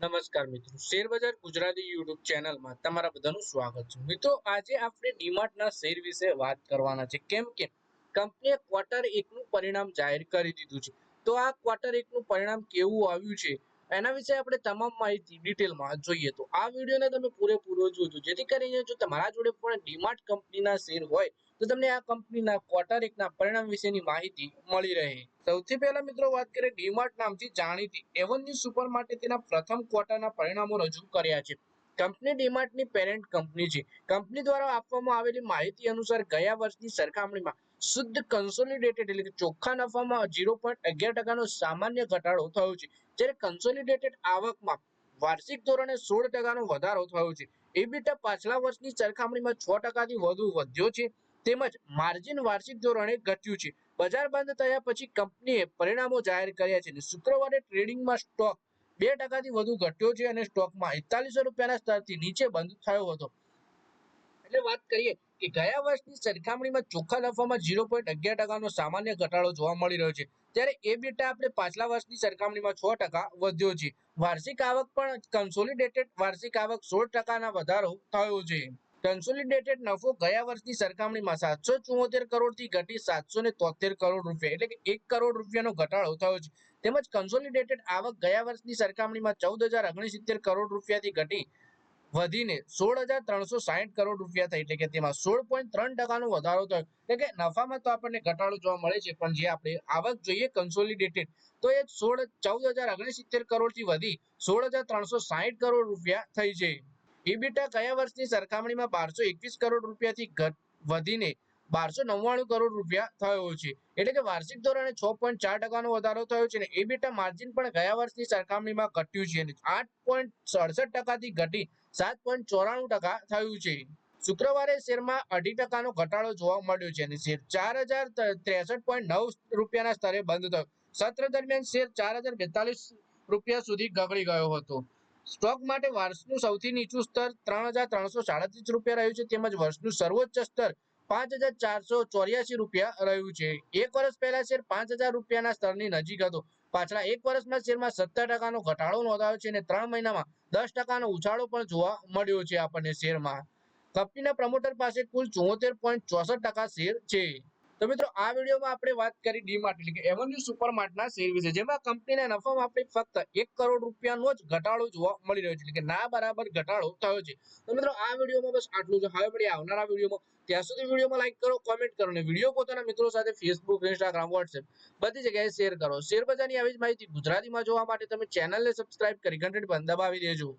નમસ્કાર મિત્રો. શેરબજાર ગુજરાતી યુટ્યુબ ચેનલમાં તમારા બધાનું સ્વાગત છે. મિત્રો, આજે આપણે ડીમાર્ટના શેર વિશે વાત કરવાના છે. કેમ કે કંપનીએ ક્વાર્ટર એકનું પરિણામ જાહેર કરી દીધું છે. તો આ ક્વાર્ટર એકનું પરિણામ કેવું આવ્યું છે? એના વિશે આપણે તમામ માહિતી ડિટેલમાં જોઈએ તો આ વિડીયોને તમે પૂરેપૂરો જોજો. જેથી કરીને જો તમારા જોડે પણ ડીમાર્ટ કંપનીના શેર હોય, તો તમને આ કંપનીના ક્વાર્ટર એકના પરિણામ વિશેની માહિતી મળી રહે. સૌથી પહેલા મિત્રો વાત કરીએ ડીમાર્ટ નામથી જાણીતી એવન્યુ સુપર માટે તેના પ્રથમ ક્વાર્ટરના પરિણામો રજૂ કર્યા છે. કંપની ડીમાર્ટની પેરેન્ટ કંપની છે. કંપની દ્વારા આપવામાં આવેલી માહિતી અનુસાર ગયા વર્ષની સરખામણીમાં શુદ્ધ કન્સોલિડેટેડ એટલે કે ચોખ્ખા નફામાં ઝીરો પોઈન્ટ અગિયાર ટકાનો સામાન્ય ઘટાડો થયો છે. જ્યારે કન્સોલિડેટેડ આવકમાં વાર્ષિક ધોરણે સોળ ટકાનો વધારો થયો છે. એબીટા પાછલા વર્ષની સરખામણીમાં છ ટકાથી વધુ વધ્યો છે. તેમજ માર્જિન વાર્ષિક ધોરણે ઘટ્યું છે. બજાર બંધ થયા પછી કંપનીએ પરિણામો જાહેર કર્યા છે શુક્રવારે ટ્રેડિંગમાં સ્ટોક બે ટકાથી વધુ ઘટ્યો છે અને સ્ટોકમાં એકતાલીસો રૂપિયાના સ્તરથી નીચે બંધ થયો હતો. એટલે વાત કરીએ કે ગયા વર્ષની સરખામણીમાં ચોખ્ખા નફામાં ઝીરો પોઈન્ટ અગિયાર ટકાનો સામાન્ય ઘટાડો જોવા મળી રહ્યો છે. ત્યારે એ બેટા આપણે પાછલા વર્ષની સરખામણીમાં છ ટકા વધ્યો છે. વાર્ષિક આવક પણ કન્સોલિડેટેડ વાર્ષિક આવક સોળ ટકાના વધારો થયો છે. કન્સોલિડેટેડ નફો ગયા વર્ષની સરખામણીમાં સાતસો ચુમ્મોતેર કરોડથી ઘટી સાતસો ને તોતેર કરોડ રૂપિયા એટલે કે એક કરોડ રૂપિયાનો ઘટાડો થયો છે. તેમજ કન્સોલિડેટેડ આવક ગયા વર્ષની સરખામણીમાં ચૌદ હજાર ઓગણસિત્તેર કરોડ રૂપિયાથી ઘટી વધીને સોળ હજાર ત્રણસો સાહીઠ કરોડ રૂપિયા થઈ. એટલે કે તેમાં સોળ પોઈન્ટ ત્રણ ટકાનો વધારો થયો. એટલે કે નફામાં તો આપણને ઘટાડો જોવા મળે છે, પણ જે આપણે આવક જોઈએ કન્સોલિડેટેડ તો એ સોળ ચૌદ હજાર ઓગણસિત્તેર કરોડથી વધી સોળ હજાર ત્રણસો સાહીઠ કરોડ રૂપિયા થઈ છે. ઇબીટા કયા વર્ષની સરખામણીમાં બારસો એકવીસ કરોડ રૂપિયાથી વધીને બારસો નવ્વાણું કરોડ રૂપિયા થયો છે. એટલે કે વાર્ષિક ધોરણે છ પોઈન્ટ ચાર ટકાનો વધારો થયો છે અને એબીટા માર્જિન પણ ગયા વર્ષની સરખામણીમાં ઘટ્યું છે અને આઠ પોઈન્ટ સડસઠ ટકાથી ઘટી સાત પોઈન્ટ ચોરાણું ટકા થયું છે. શુક્રવારે શેરમાં અઢી ટકાનો ઘટાડો જોવા મળ્યો છે અને શેર ચાર હજાર ત્રેસઠ પોઈન્ટ નવ રૂપિયાના સ્તરે બંધ થયો. સત્ર દરમિયાન શેર ચાર હજાર બેતાલીસ રૂપિયા સુધી ગગડી ગયો હતો. સ્ટોક માટે વર્ષનું સૌથી નીચું સ્તર ત્રણ હજાર ત્રણસો સાડત્રીસ રૂપિયા રહ્યું છે. તેમજ વર્ષનું સર્વોચ્ચ સ્તર પાંચ હજાર ચારસો એક વર્ષ પહેલા શેરમાં સત્તર ટકાનો ઘટાડો નોંધાયો છે અને ત્રણ મહિનામાં દસ ટકાનો ઉછાળો પણ જોવા મળ્યો છે આપણને શેરમાં. કંપનીના પ્રમોટર પાસે કુલ ચુમ્મોતેર પોઈન્ટ ચોસઠ ટકા શેર છે. તો મિત્રો, આ વિડીયોમાં આપણે વાત કરી ડીમાર્ટ એટલે કે એવન્યુ સુપરમાર્ટના શેર વિશે, જેમાં કંપનીના નફામાં આપણે ફક્ત એક કરોડ રૂપિયાનો જ ઘટાડો જોવા મળી રહ્યો છે, એટલે કે ના બરાબર ઘટાડો થયો છે. તો મિત્રો, આ વિડીયોમાં બસ આટલું જ. હવે મળીએ આવનારા વિડીયોમાં. ત્યાં સુધી વિડીયોમાં લાઈક કરો કોમેન્ટ કરો અને વીડિયો પોતાના મિત્રો સાથે ફેસબુક ઇન્સ્ટાગ્રામ વોટ્સએપ બધી જગ્યાએ શેર કરો. શેર બજારની આવી જ માહિતી ગુજરાતીમાં જોવા માટે તમે ચેનલને સબસ્ક્રાઇબ કરી ઘંટડી પણ દબાવી દેજો.